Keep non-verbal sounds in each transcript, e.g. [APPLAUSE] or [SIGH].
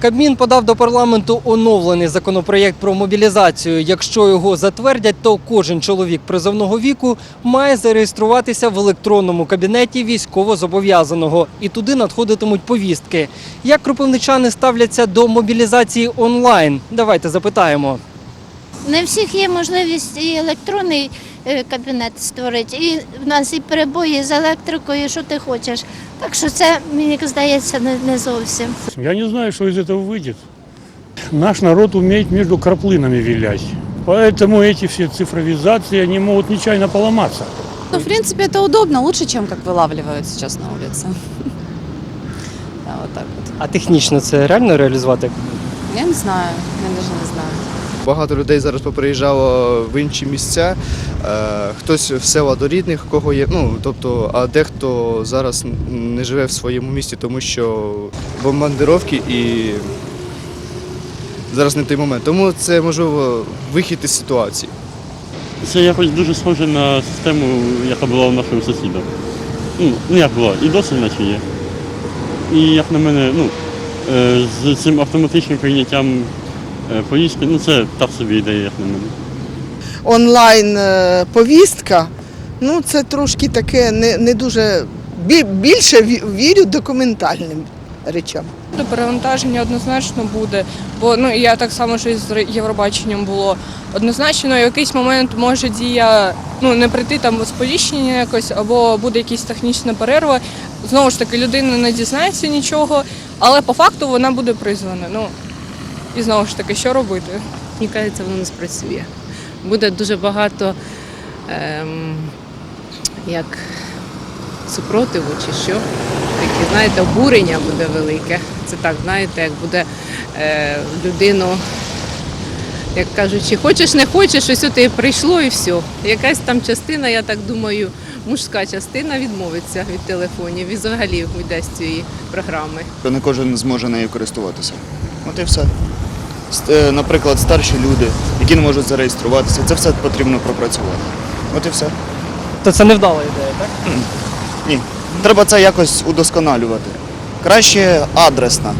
Кабмін подав до парламенту оновлений законопроєкт про мобілізацію. Якщо його затвердять, то кожен чоловік призовного віку має зареєструватися в електронному кабінеті військовозобов'язаного, і туди надходитимуть повістки. Як кропивничани ставляться до мобілізації онлайн? Давайте запитаємо. Не всіх є можливість і електронний кабінет створити. І в нас і перебої з електрикою, що ти хочеш. Так що це, мені здається, не, не зовсім. Я не знаю, что из этого выйдет. Наш народ умеет между краплынами вилять. Поэтому эти все цифровизации, они могут нечаянно поломаться. Ну, в принципе, это удобно, лучше, чем как вылавливают сейчас на улице. [LAUGHS] Да, вот так вот. А технічно це реально реалізувати? Я не знаю, я даже не знаю. Багато людей зараз поприїжджало в інші місця. Е, хтось в села до рідних, кого є. Ну тобто, а дехто зараз не живе в своєму місті, тому що бомбардировки і зараз не той момент. Тому це можливо вихід із ситуації. Це якось дуже схоже на систему, яка була у нашого сусіда. Ну, ну як була, і досі наче є. І як на мене, ну, е, з цим автоматичним прийняттям поїздки, ну це так собі ідея, як на мене. онлайн е, повістка, ну це трошки таке не, не дуже більше ві- вірю документальним речам. До перевантаження однозначно буде, бо ну я так само, що і з Євробаченням було. Однозначно, в якийсь момент може дія ну не прийти там сповіщення якось, або буде якась технічна перерва. Знову ж таки, людина не дізнається нічого, але по факту вона буде призвана. Ну і знову ж таки, що робити? Мені кажеться, воно не спрацює. Буде дуже багато ем, як супротиву чи що. Таке, знаєте, обурення буде велике. Це так, знаєте, як буде е, людину, як кажуть, чи хочеш, не хочеш, щось от і прийшло і все. Якась там частина, я так думаю, мужська частина відмовиться від телефонів і взагалі уйде з цієї програми. не кожен зможе нею користуватися. От і все. Е, Наприклад, старші люди, які не можуть зареєструватися, це все потрібно пропрацювати. От і все. То це невдала ідея, так? Ні. Треба це якось удосконалювати. Краще адресна.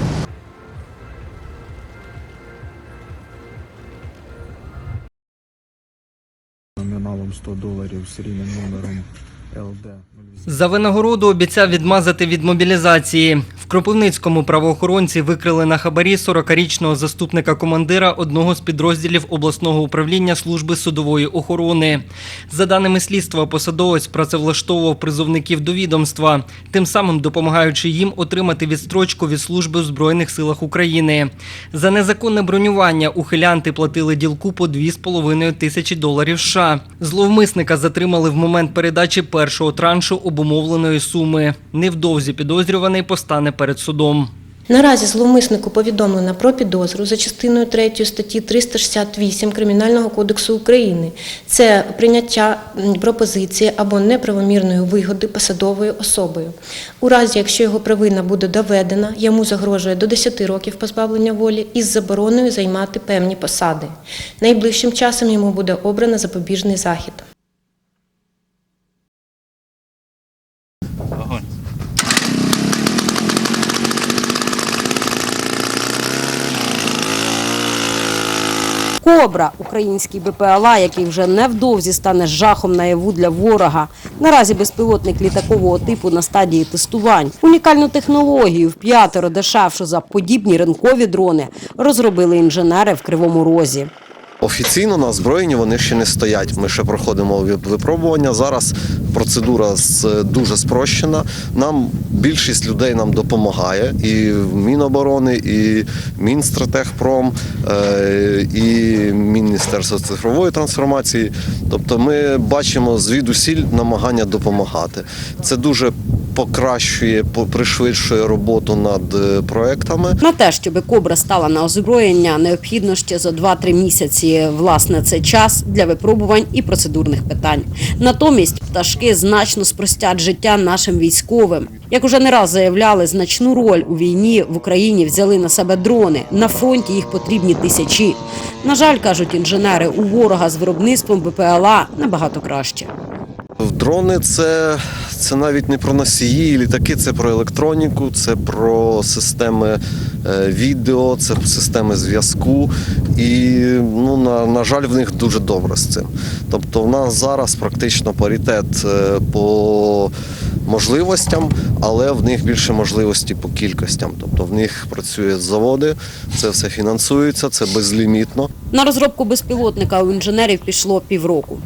номіналом 100 доларів серійним номером За винагороду обіцяв відмазати від мобілізації. В Кропивницькому правоохоронці викрили на хабарі 40-річного заступника командира одного з підрозділів обласного управління служби судової охорони. За даними слідства, посадовець працевлаштовував призовників до відомства, тим самим допомагаючи їм отримати відстрочку від служби в Збройних силах України. За незаконне бронювання ухилянти платили ділку по 2,5 тисячі доларів США. Зловмисника затримали в момент передачі першого траншу обумовленої суми. Невдовзі підозрюваний постане перед судом. Наразі зловмиснику повідомлено про підозру за частиною 3 статті 368 Кримінального кодексу України. Це прийняття пропозиції або неправомірної вигоди посадовою особою. У разі, якщо його провина буде доведена, йому загрожує до 10 років позбавлення волі із забороною займати певні посади. Найближчим часом йому буде обрано запобіжний захід. Кобра, український БПЛА, який вже невдовзі стане жахом наяву для ворога. Наразі безпілотник літакового типу на стадії тестувань. Унікальну технологію в п'ятеро дешевшу за подібні ринкові дрони розробили інженери в Кривому Розі. Офіційно на озброєнні вони ще не стоять. Ми ще проходимо випробування. Зараз процедура дуже спрощена. Нам більшість людей нам допомагає. І Міноборони, і Мінстратегпром, е, і Міністерство цифрової трансформації. Тобто ми бачимо звідусіль намагання допомагати. Це дуже покращує, по- пришвидшує роботу над е, проектами. На те, щоб кобра стала на озброєння, необхідно ще за 2-3 місяці. Власне, це час для випробувань і процедурних питань. Натомість пташки значно спростять життя нашим військовим. Як уже не раз заявляли, значну роль у війні в Україні взяли на себе дрони. На фронті їх потрібні тисячі. На жаль, кажуть інженери, у ворога з виробництвом БПЛА набагато краще. Дрони це, це навіть не про носії, літаки, це про електроніку, це про системи е, відео, це системи зв'язку. І, ну, на, на жаль, в них дуже добре з цим. Тобто, в нас зараз практично паритет е, по можливостям, але в них більше можливості по кількостям. Тобто в них працюють заводи, це все фінансується, це безлімітно. На розробку безпілотника у інженерів пішло півроку.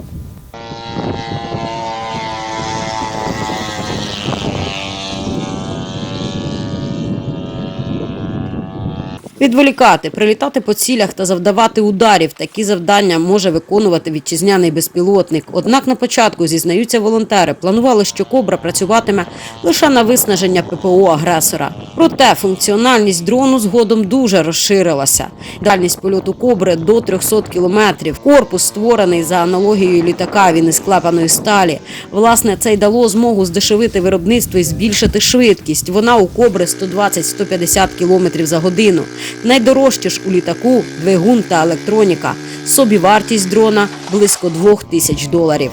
Відволікати, прилітати по цілях та завдавати ударів. Такі завдання може виконувати вітчизняний безпілотник. Однак на початку зізнаються волонтери, планували, що кобра працюватиме лише на виснаження ППО агресора. Проте функціональність дрону згодом дуже розширилася. Дальність польоту кобри до 300 кілометрів. Корпус створений за аналогією літака. Він із клепаної сталі. Власне, це й дало змогу здешевити виробництво і збільшити швидкість. Вона у кобри 120-150 кілометрів за годину. Найдорожче ж у літаку двигун та електроніка. Собівартість дрона близько двох тисяч доларів.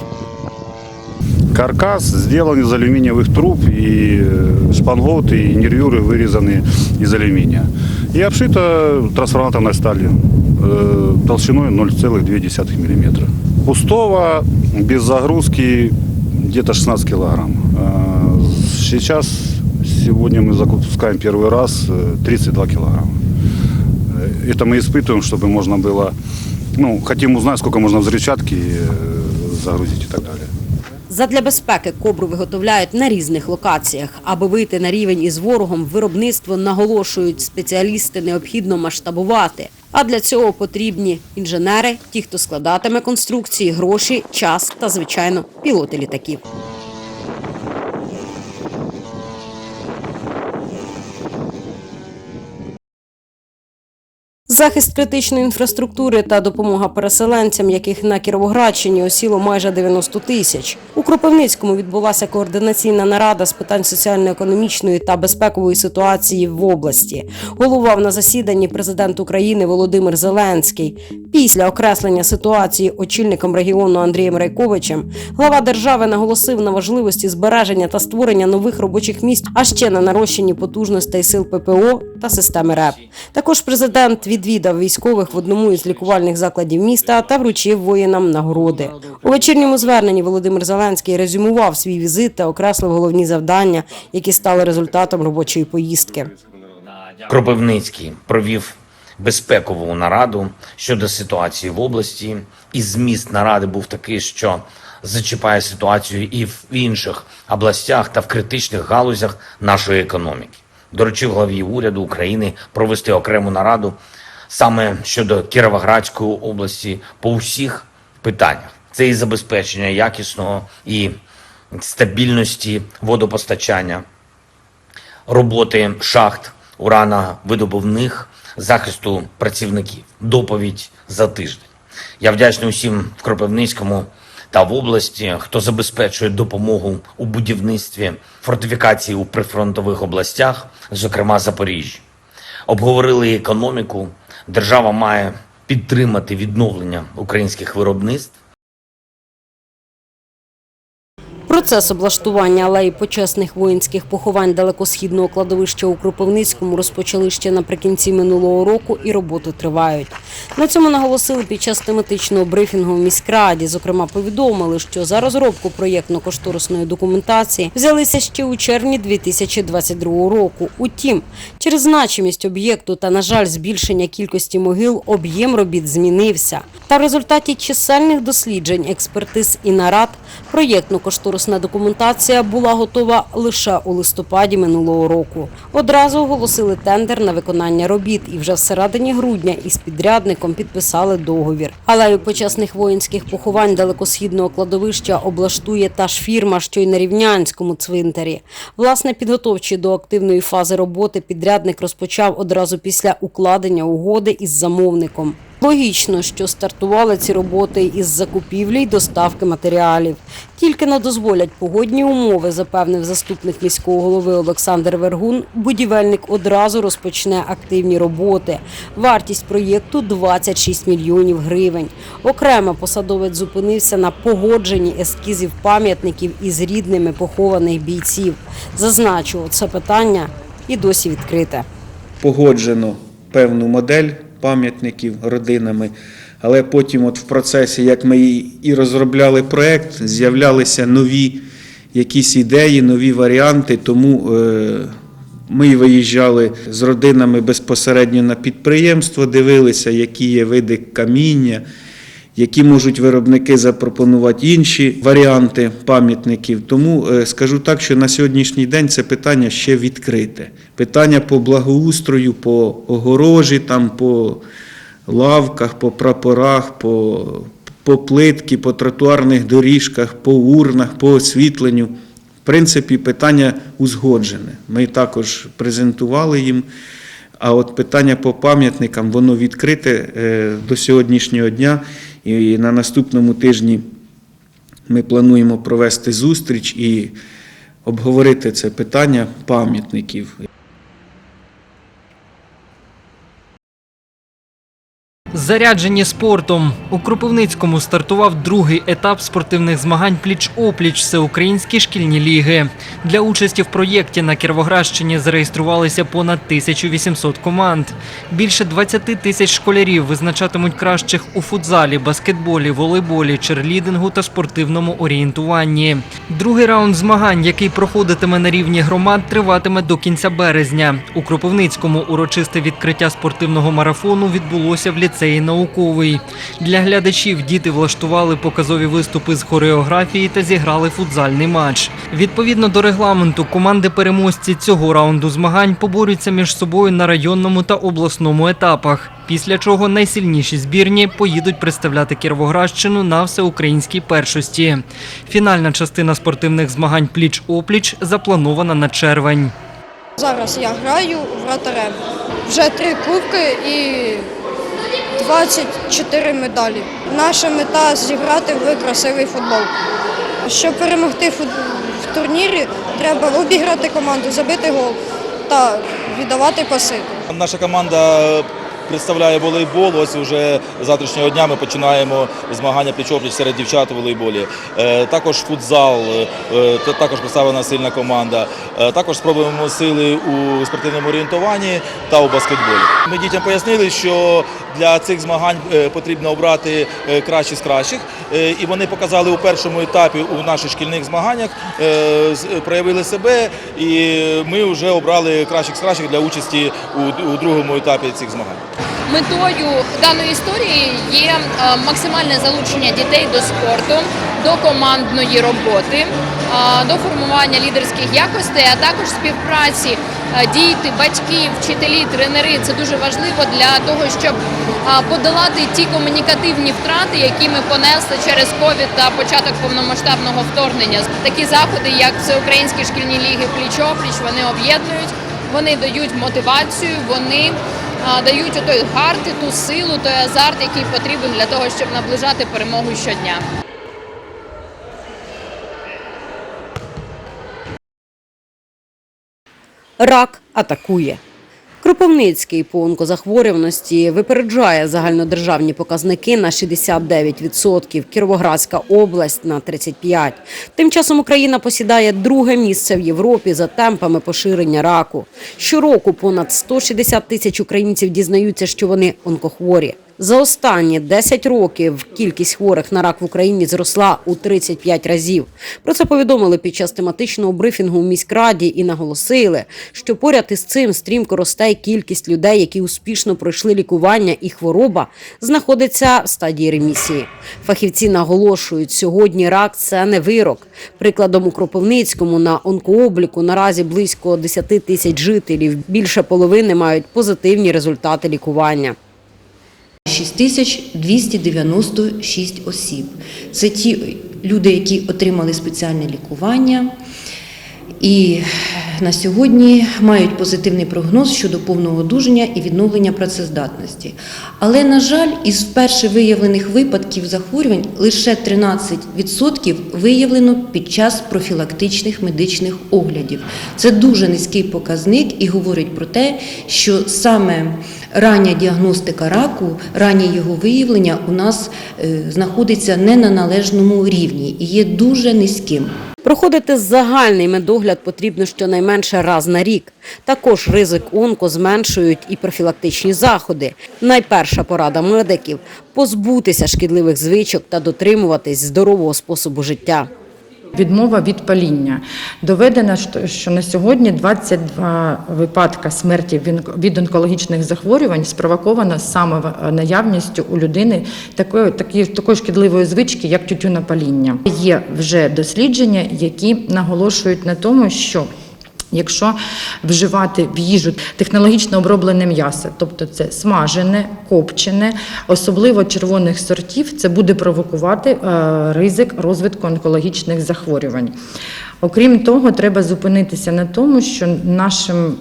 Каркас сделан из алюминиевых труб и э, шпангоуты и нервюры вырезаны из алюминия. И обшито трансформаторной сталью э, толщиной 0,2 мм. Пустого, без загрузки, где-то 16 килограмм. Э, Сейчас, сегодня мы запускаем первый раз э, 32 килограмма. Э, Это мы испытываем, чтобы можно было, ну, хотим узнать, сколько можно взрывчатки э, загрузить и так далее. Задля безпеки кобру виготовляють на різних локаціях. Аби вийти на рівень із ворогом, виробництво наголошують спеціалісти необхідно масштабувати. А для цього потрібні інженери, ті, хто складатиме конструкції, гроші, час та, звичайно, пілоти літаків. Захист критичної інфраструктури та допомога переселенцям, яких на Кіровоградщині осіло майже 90 тисяч. У Кропивницькому відбулася координаційна нарада з питань соціально-економічної та безпекової ситуації в області. Головував на засіданні президент України Володимир Зеленський. Після окреслення ситуації очільником регіону Андрієм Райковичем глава держави наголосив на важливості збереження та створення нових робочих місць, а ще на нарощенні потужностей сил ППО та системи РЕП. Також президент відвідав військових в одному із лікувальних закладів міста та вручив воїнам нагороди. У вечірньому зверненні Володимир Зеленський резюмував свій візит та окреслив головні завдання, які стали результатом робочої поїздки. Кропивницький провів безпекову нараду щодо ситуації в області, і зміст наради був такий, що зачіпає ситуацію і в інших областях та в критичних галузях нашої економіки. Доручив главі уряду України провести окрему нараду саме щодо Кіровоградської області по усіх питаннях. Це і забезпечення якісного і стабільності водопостачання, роботи шахт урановидобувних, захисту працівників. Доповідь за тиждень. Я вдячний усім в Кропивницькому та в області, хто забезпечує допомогу у будівництві фортифікацій у прифронтових областях, зокрема Запоріжжя. Обговорили економіку. Держава має підтримати відновлення українських виробництв. Процес облаштування алеї почесних воїнських поховань далекосхідного кладовища у Кропивницькому розпочали ще наприкінці минулого року і роботи тривають. На цьому наголосили під час тематичного брифінгу в міськраді. Зокрема, повідомили, що за розробку проєктно-кошторисної документації взялися ще у червні 2022 року. Утім, через значимість об'єкту та, на жаль, збільшення кількості могил об'єм робіт змінився. Та в результаті чисельних досліджень, експертиз і нарад проєктно-кошторисна документація була готова лише у листопаді минулого року. Одразу оголосили тендер на виконання робіт і вже всередині грудня із підрядником підписали договір. Алею почесних воїнських поховань далекосхідного кладовища облаштує та ж фірма, що й на рівнянському цвинтарі. Власне, підготовчі до активної фази роботи підрядник розпочав одразу після укладення угоди із замовником. Логічно, що стартували ці роботи із закупівлі й доставки матеріалів. Тільки не дозволять погодні умови, запевнив заступник міського голови Олександр Вергун. Будівельник одразу розпочне активні роботи. Вартість проєкту 26 мільйонів гривень. Окремо посадовець зупинився на погодженні ескізів пам'ятників із рідними похованих бійців. Зазначу, це питання і досі відкрите. погоджено певну модель пам'ятників родинами, але потім, от в процесі, як ми і- розробляли проект, з'являлися нові якісь ідеї, нові варіанти. Тому е, ми виїжджали з родинами безпосередньо на підприємство, дивилися, які є види каміння. Які можуть виробники запропонувати інші варіанти пам'ятників. Тому е, скажу так, що на сьогоднішній день це питання ще відкрите. Питання по благоустрою, по огорожі, там, по лавках, по прапорах, по, по плитки, по тротуарних доріжках, по урнах, по освітленню. В принципі, питання узгоджене. Ми також презентували їм. А от питання по пам'ятникам, воно відкрите е, до сьогоднішнього дня. І на наступному тижні ми плануємо провести зустріч і обговорити це питання пам'ятників. Заряджені спортом у Кропивницькому стартував другий етап спортивних змагань пліч-опліч всеукраїнські шкільні ліги. Для участі в проєкті на Кіровоградщині зареєструвалися понад 1800 команд. Більше 20 тисяч школярів визначатимуть кращих у футзалі, баскетболі, волейболі, черлідингу та спортивному орієнтуванні. Другий раунд змагань, який проходитиме на рівні громад, триватиме до кінця березня. У Кропивницькому урочисте відкриття спортивного марафону відбулося в ліцеї науковий. Для глядачів діти влаштували показові виступи з хореографії та зіграли футзальний матч. Відповідно до регламенту, команди переможці цього раунду змагань поборються між собою на районному та обласному етапах. Після чого найсильніші збірні поїдуть представляти Кіровоградщину на всеукраїнській першості. Фінальна частина спортивних змагань пліч-опліч запланована на червень. Зараз я граю вратарем. Вже три кубки і 24 медалі. Наша мета зіграти в красивий футбол. Щоб перемогти в турнірі, треба обіграти команду, забити гол та віддавати паси. Наша команда представляє волейбол. Ось вже завтрашнього дня ми починаємо змагання пліч-опліч серед дівчат у волейболі. Е, Також футзал, е, також представлена сильна команда. Е, Також спробуємо сили у спортивному орієнтуванні та у баскетболі. Ми дітям пояснили, що для цих змагань потрібно обрати кращі з кращих. І вони показали у першому етапі у наших шкільних змаганнях, проявили себе, і ми вже обрали кращих з кращих для участі у другому етапі цих змагань. Метою даної історії є е, максимальне залучення дітей до спорту, до командної роботи, е, до формування лідерських якостей, а також співпраці е, діти, батьки, вчителі, тренери. Це дуже важливо для того, щоб подолати ті комунікативні втрати, які ми понесли через ковід та початок повномасштабного вторгнення. Такі заходи, як всеукраїнські шкільні ліги пліч-опліч, вони об'єднують, вони дають мотивацію, вони дають той гарт, і ту силу, той азарт, який потрібен для того, щоб наближати перемогу щодня. Рак атакує. Кропивницький по онкозахворюваності випереджає загальнодержавні показники на 69%, Кіровоградська область на 35%. Тим часом Україна посідає друге місце в Європі за темпами поширення раку. Щороку понад 160 тисяч українців дізнаються, що вони онкохворі. За останні 10 років кількість хворих на рак в Україні зросла у 35 разів. Про це повідомили під час тематичного брифінгу у міськраді і наголосили, що поряд із цим стрімко росте кількість людей, які успішно пройшли лікування, і хвороба знаходиться в стадії ремісії. Фахівці наголошують, сьогодні рак це не вирок. Прикладом у Кропивницькому на онкообліку наразі близько 10 тисяч жителів. Більше половини мають позитивні результати лікування. 6296 осіб. Це ті люди, які отримали спеціальне лікування. І на сьогодні мають позитивний прогноз щодо повного одужання і відновлення працездатності. Але, на жаль, із вперше виявлених випадків захворювань лише 13% виявлено під час профілактичних медичних оглядів. Це дуже низький показник і говорить про те, що саме рання діагностика раку, раннє його виявлення у нас е, знаходиться не на належному рівні і є дуже низьким. Проходити загальний медогляд потрібно щонайменше раз на рік. Також ризик онко зменшують і профілактичні заходи. Найперша порада медиків позбутися шкідливих звичок та дотримуватись здорового способу життя. Відмова від паління. Доведено, що- на сьогодні 22 випадка смерті від онкологічних захворювань спровоковано саме наявністю у людини такої, такої, такої шкідливої звички, як тютюнопаління. Є вже дослідження, які наголошують на тому, що Якщо вживати в їжу технологічно оброблене м'ясо, тобто це смажене, копчене, особливо червоних сортів, це буде провокувати е, ризик розвитку онкологічних захворювань. Окрім того, треба зупинитися на тому, що нашим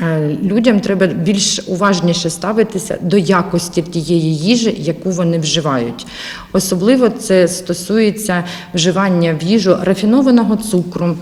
е, людям треба більш уважніше ставитися до якості тієї їжі, яку вони вживають. Особливо це стосується вживання в їжу рафінованого цукру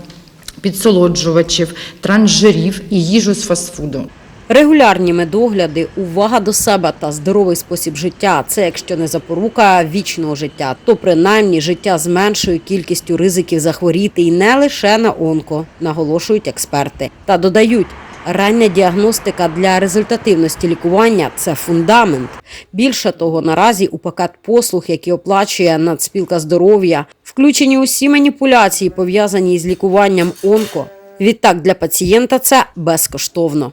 підсолоджувачів, транжирів і їжу з фастфуду. Регулярні медогляди, увага до себе та здоровий спосіб життя це якщо не запорука вічного життя, то принаймні життя з меншою кількістю ризиків захворіти і не лише на онко, наголошують експерти. Та додають. Рання діагностика для результативності лікування це фундамент. Більше того, наразі у пакет послуг, які оплачує Нацспілка здоров'я, включені усі маніпуляції, пов'язані з лікуванням онко. Відтак для пацієнта це безкоштовно.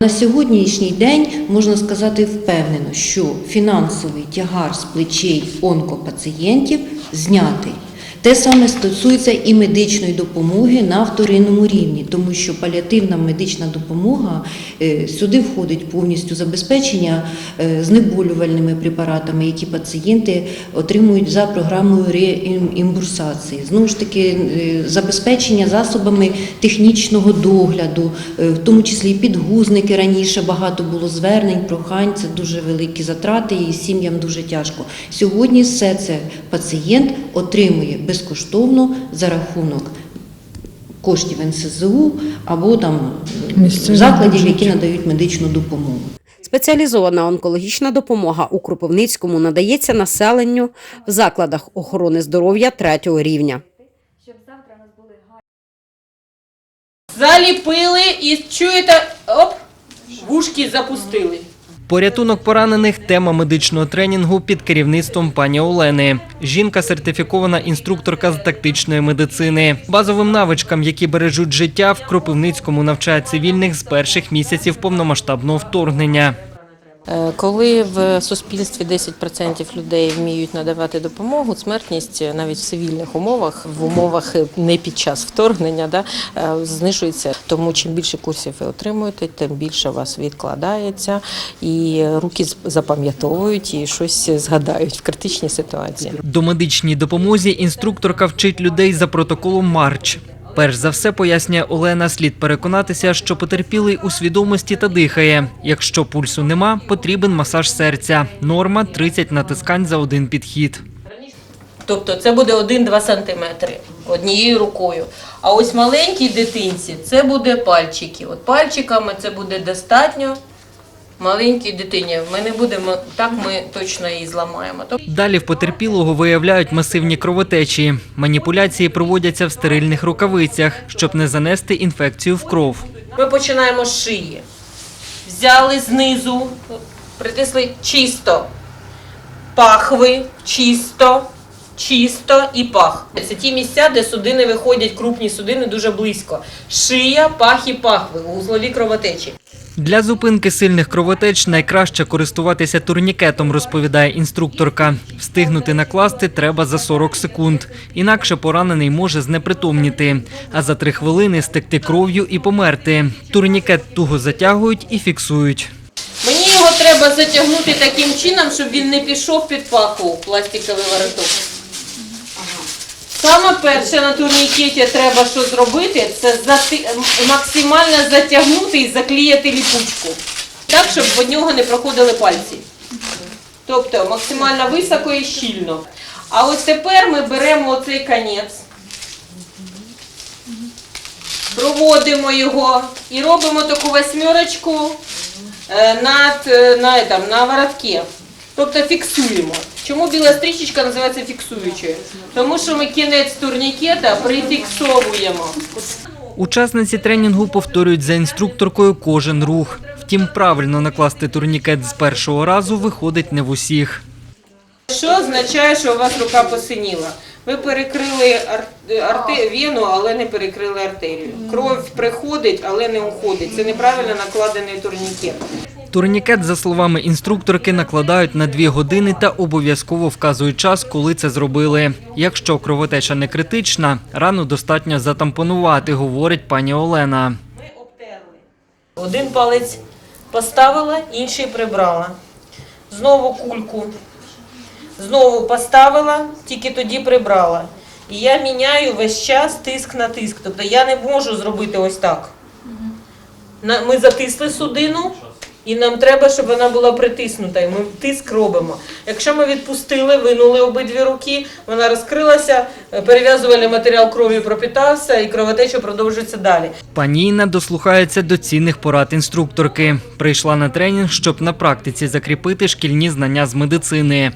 На сьогоднішній день можна сказати впевнено, що фінансовий тягар з плечей онкопацієнтів знятий. Те саме стосується і медичної допомоги на вторинному рівні, тому що паліативна медична допомога е, сюди входить повністю забезпечення е, знеболювальними препаратами, які пацієнти отримують за програмою реімбурсації. Знову ж таки, е, забезпечення засобами технічного догляду, в тому числі і підгузники раніше багато було звернень, прохань. Це дуже великі затрати, і сім'ям дуже тяжко. Сьогодні все це пацієнт отримує безкоштовно за рахунок коштів НСЗУ або там Місцевих закладів, які надають медичну допомогу. Спеціалізована онкологічна допомога у Кропивницькому надається населенню в закладах охорони здоров'я третього рівня. Заліпили і чуєте, оп, вушки запустили. Порятунок поранених тема медичного тренінгу під керівництвом пані Олени. Жінка сертифікована інструкторка з тактичної медицини. Базовим навичкам, які бережуть життя, в Кропивницькому навчає цивільних з перших місяців повномасштабного вторгнення. Е, Коли в суспільстві 10% людей вміють надавати допомогу, смертність е, навіть в цивільних умовах, в умовах е, не під час вторгнення, да, знижується. Тому чим більше курсів ви отримуєте, тим більше вас відкладається, і руки запам'ятовують і щось згадають в критичній ситуації. До медичній допомозі інструкторка вчить людей за протоколом Марч. Перш за все, пояснює Олена, слід переконатися, що потерпілий у свідомості та дихає. Якщо пульсу нема, потрібен масаж серця. Норма 30 натискань за один підхід. Тобто це буде 1-2 сантиметри однією рукою. А ось маленькій дитинці це буде пальчики. От пальчиками це буде достатньо маленькій дитині. Ми не будемо так, ми точно її зламаємо. Далі в потерпілого виявляють масивні кровотечі. Маніпуляції проводяться в стерильних рукавицях, щоб не занести інфекцію в кров. Ми починаємо з шиї. Взяли знизу, притисли чисто. Пахви, чисто, чисто і пах. Це ті місця, де судини виходять, крупні судини дуже близько. Шия, пах і пахви, узлові кровотечі. Для зупинки сильних кровотеч найкраще користуватися турнікетом, розповідає інструкторка. Встигнути накласти треба за 40 секунд. Інакше поранений може знепритомніти. А за три хвилини стекти кров'ю і померти. Турнікет туго затягують і фіксують. Мені його треба затягнути таким чином, щоб він не пішов під паху пластиковий вороток. Саме перше на турнікеті треба що зробити, це максимально затягнути і заклеїти ліпучку. Так, щоб в нього не проходили пальці. Тобто максимально високо і щільно. А ось тепер ми беремо оцей конець, проводимо його і робимо таку восьмерочку е, над, е, на, этом, на воротке. Тобто фіксуємо. Чому біла стрічечка називається фіксуючою? Тому що ми кінець турнікета прифіксовуємо. Учасниці тренінгу повторюють за інструкторкою кожен рух. Втім, правильно накласти турнікет з першого разу виходить не в усіх. Що означає, що у вас рука посиніла? Ви перекрили ар- арте... вену, але не перекрили артерію. Кров приходить, але не уходить. Це неправильно накладений турнікет. Турнікет, за словами інструкторки, накладають на дві години та обов'язково вказують час, коли це зробили. Якщо кровотеча не критична, рану достатньо затампонувати, говорить пані Олена. Один палець поставила, інший прибрала. Знову кульку. Знову поставила, тільки тоді прибрала. І я міняю весь час тиск на тиск. Тобто я не можу зробити ось так. Ми затисли судину, і нам треба, щоб вона була притиснута. І ми тиск робимо. Якщо ми відпустили, винули обидві руки, вона розкрилася, е, перев'язувальний матеріал крові пропітався, і кровотеча продовжується далі. Пані Інна дослухається до цінних порад інструкторки. Прийшла на тренінг, щоб на практиці закріпити шкільні знання з медицини.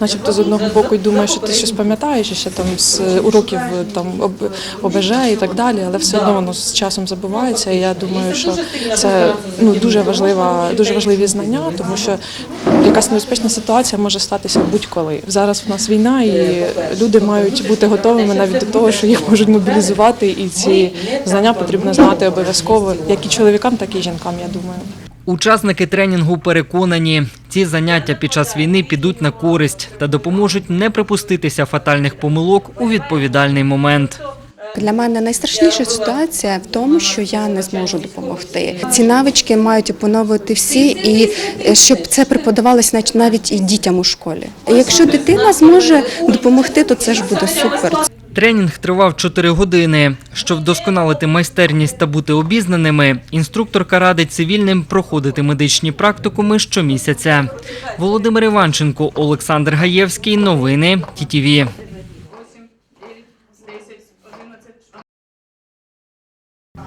Начебто з одного боку й думаєш, що ти щось пам'ятаєш ще там з уроків там об- ОБЖ і так далі, але все одно воно з часом забувається. І я думаю, що це ну дуже важлива, дуже важливі знання, тому що якась небезпечна ситуація може статися будь-коли. Зараз в нас війна, і люди мають бути готовими навіть до того, що їх можуть мобілізувати, і ці знання потрібно знати обов'язково, як і чоловікам, так і жінкам. Я думаю. Учасники тренінгу переконані, ці заняття під час війни підуть на користь та допоможуть не припуститися фатальних помилок у відповідальний момент. Для мене найстрашніша ситуація в тому, що я не зможу допомогти. Ці навички мають опановувати всі, і е, щоб це преподавалось навіть- навіть і дітям у школі. Якщо дитина зможе допомогти, то це ж буде супер. Тренінг тривав 4 години. Щоб вдосконалити майстерність та бути обізнаними, інструкторка радить цивільним проходити медичні практикуми щомісяця. Володимир Іванченко, Олександр Гаєвський. Новини ТІТІВІ.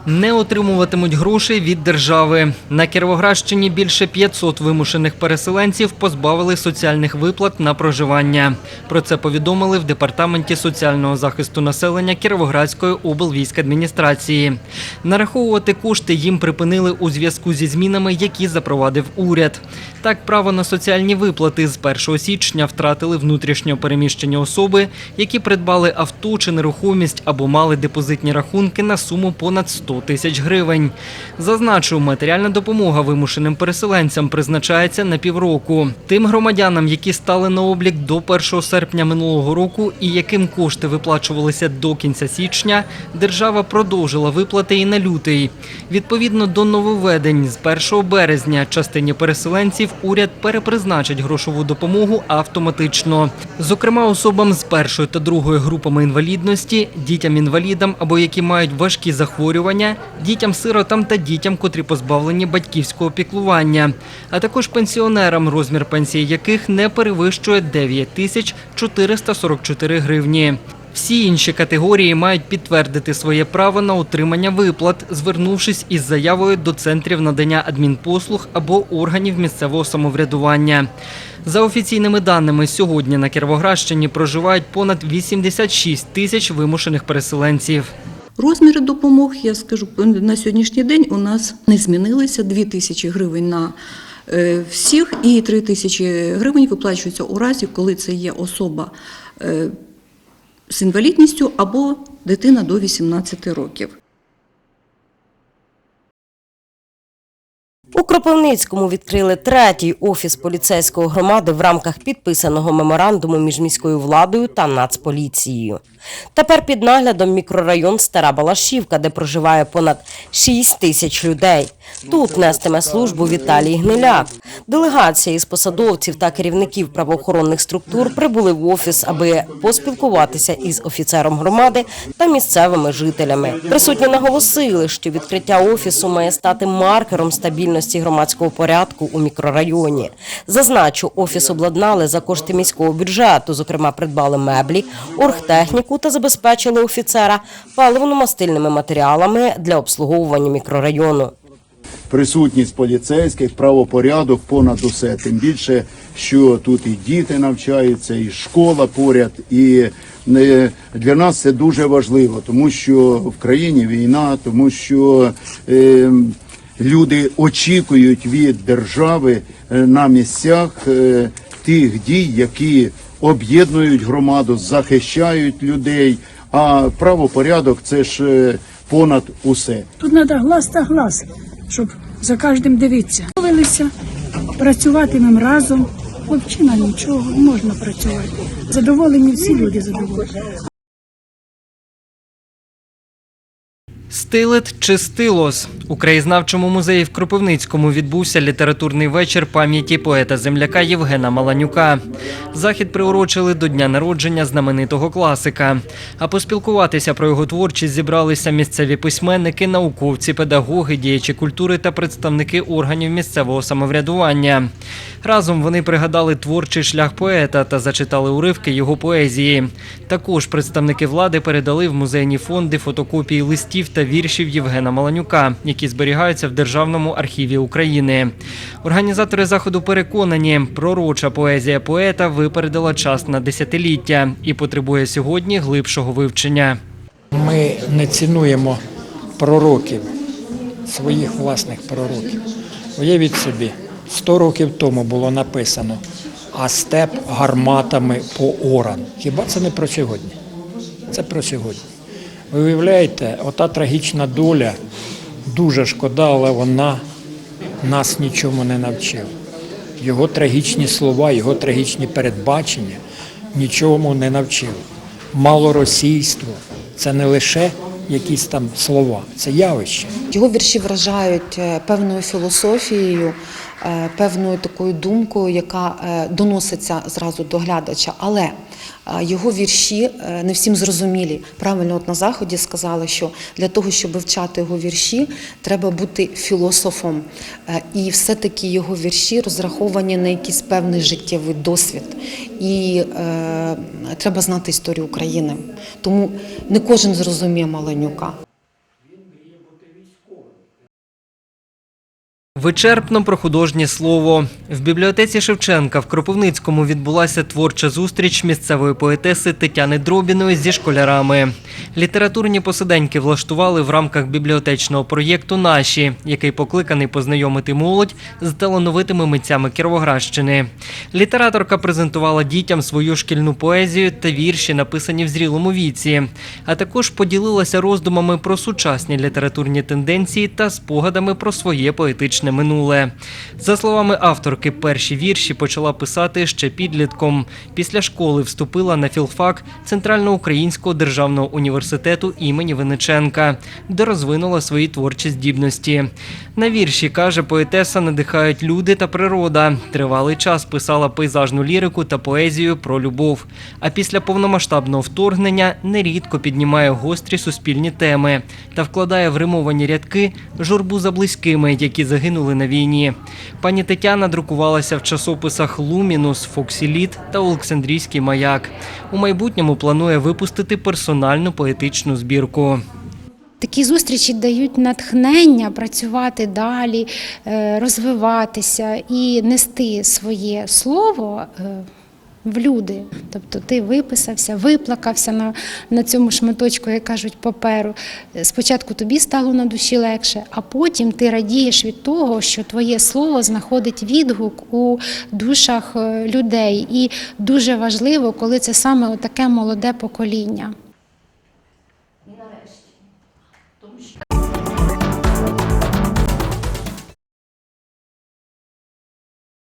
Не отримуватимуть грошей від держави. На Кіровоградщині більше 500 вимушених переселенців позбавили соціальних виплат на проживання. Про це повідомили в департаменті соціального захисту населення Кіровоградської облвійськадміністрації. Нараховувати кошти їм припинили у зв'язку зі змінами, які запровадив уряд. Так, право на соціальні виплати з 1 січня втратили внутрішньо переміщені особи, які придбали авто чи нерухомість або мали депозитні рахунки на суму понад 100 тисяч гривень. Зазначу, матеріальна допомога вимушеним переселенцям призначається на півроку. Тим громадянам, які стали на облік до 1 серпня минулого року і яким кошти виплачувалися до кінця січня, держава продовжила виплати і на лютий. Відповідно до нововведень, з 1 березня частині переселенців уряд перепризначить грошову допомогу автоматично. Зокрема, особам з першої та другої групами інвалідності, дітям-інвалідам або які мають важкі захворювання, дітям-сиротам та дітям, котрі позбавлені батьківського піклування, а також пенсіонерам, розмір пенсії яких не перевищує 9 тисяч 444 гривні. Всі інші категорії мають підтвердити своє право на отримання виплат, звернувшись із заявою до центрів надання адмінпослуг або органів місцевого самоврядування. За офіційними даними, сьогодні на Кіровоградщині проживають понад 86 тисяч вимушених переселенців. Розміри допомог, я скажу, на сьогоднішній день у нас не змінилися 2 тисячі гривень на е, всіх і 3 тисячі гривень виплачуються у разі, коли це є особа е, з інвалідністю або дитина до 18 років. У Кропивницькому відкрили третій офіс поліцейської громади в рамках підписаного меморандуму між міською владою та Нацполіцією. Тепер під наглядом мікрорайон Стара Балашівка, де проживає понад 6 тисяч людей. Тут нестиме службу Віталій Гниляк. Делегація із посадовців та керівників правоохоронних структур прибули в офіс, аби поспілкуватися із офіцером громади та місцевими жителями. Присутні наголосили, що відкриття офісу має стати маркером стабільності громадського порядку у мікрорайоні. Зазначу, офіс обладнали за кошти міського бюджету. Зокрема, придбали меблі, оргтехніку та забезпечили офіцера паливно-мастильними матеріалами для обслуговування мікрорайону. присутність поліцейських, правопорядок понад усе. Тим більше, що тут і діти навчаються, і школа поряд. І е, для нас це дуже важливо, тому що в країні війна, тому що е, люди очікують від держави е, на місцях е, тих дій, які об'єднують громаду, захищають людей. А правопорядок це ж е, понад усе. Тут треба глаз та глаз, щоб за кожним дивитися. Домовилися, працюватимемо разом. Хлопчина нічого, можна працювати. Задоволені всі люди задоволені. Стилет чи стилос у краєзнавчому музеї в Кропивницькому відбувся літературний вечір пам'яті поета земляка Євгена Маланюка. Захід приурочили до дня народження знаменитого класика. А поспілкуватися про його творчість зібралися місцеві письменники, науковці, педагоги, діячі культури та представники органів місцевого самоврядування. Разом вони пригадали творчий шлях поета та зачитали уривки його поезії. Також представники влади передали в музейні фонди фотокопії листів та віршів Євгена Маланюка, які зберігаються в Державному архіві України. Організатори заходу переконані, пророча поезія поета випередила час на десятиліття і потребує сьогодні глибшого вивчення. Ми не цінуємо пророків, своїх власних пророків. Уявіть собі, 100 років тому було написано, а степ гарматами пооран. Хіба це не про сьогодні? Це про сьогодні. Ви уявляєте, ота трагічна доля, дуже шкода, але вона нас нічому не навчила. Його трагічні слова, його трагічні передбачення нічому не навчили. Малоросійство це не лише якісь там слова, це явище. Його вірші вражають е, певною філософією, певною такою думкою, яка е, доноситься зразу до глядача. Але е, його вірші е, не всім зрозумілі. Правильно, от на заході сказали, що для того, щоб вивчати його вірші, треба бути філософом. Е, І все-таки його вірші розраховані на якийсь певний життєвий досвід. І е, треба знати історію України. Тому не кожен зрозуміє Маланюка. Вичерпно про художнє слово. В бібліотеці Шевченка в Кропивницькому відбулася творча зустріч місцевої поетеси Тетяни Дробіної зі школярами. Літературні посиденьки влаштували в рамках бібліотечного проєкту Наші, який покликаний познайомити молодь з талановитими митцями Кіровоградщини. Літераторка презентувала дітям свою шкільну поезію та вірші, написані в зрілому віці, а також поділилася роздумами про сучасні літературні тенденції та спогадами про своє поетичне минуле. За словами авторки, перші вірші почала писати ще підлітком. Після школи вступила на філфак Центральноукраїнського державного університету імені Винниченка, де розвинула свої творчі здібності. На вірші каже, поетеса надихають люди та природа. Тривалий час писала пейзажну лірику та поезію про любов. А після повномасштабного вторгнення нерідко піднімає гострі суспільні теми та вкладає в римовані рядки журбу за близькими, які загинули на війні. Пані Тетяна друкувалася в часописах Лумінус, Фоксіліт та Олександрійський маяк. У майбутньому планує випустити персональну поетичну збірку. Такі зустрічі дають натхнення працювати далі, е, розвиватися і нести своє слово е, в люди. Тобто ти виписався, виплакався на, на цьому шматочку, як кажуть, паперу. Спочатку тобі стало на душі легше, а потім ти радієш від того, що твоє слово знаходить відгук у душах е, людей. І дуже важливо, коли це саме таке молоде покоління.